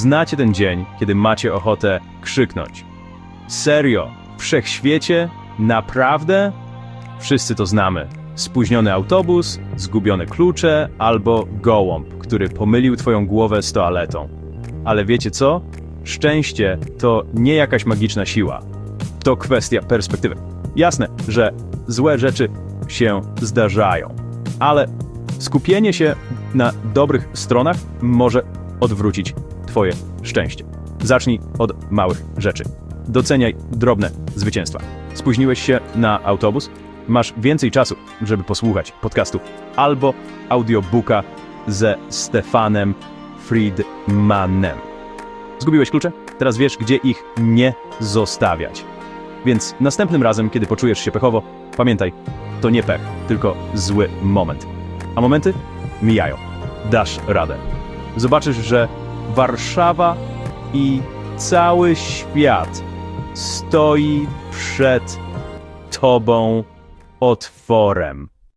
Znacie ten dzień, kiedy macie ochotę krzyknąć. Serio, wszechświecie? Naprawdę? Wszyscy to znamy. Spóźniony autobus, zgubione klucze albo gołąb, który pomylił twoją głowę z toaletą. Ale wiecie co? Szczęście to nie jakaś magiczna siła. To kwestia perspektywy. Jasne, że złe rzeczy się zdarzają, ale skupienie się na dobrych stronach może odwrócić Twoje szczęście. Zacznij od małych rzeczy. Doceniaj drobne zwycięstwa. Spóźniłeś się na autobus? Masz więcej czasu, żeby posłuchać podcastu albo audiobooka ze Stefanem Friedmanem. Zgubiłeś klucze? Teraz wiesz, gdzie ich nie zostawiać. Więc następnym razem, kiedy poczujesz się pechowo, pamiętaj, to nie pech, tylko zły moment. A momenty mijają. Dasz radę. Zobaczysz, że Warszawa i cały świat stoi przed tobą otworem.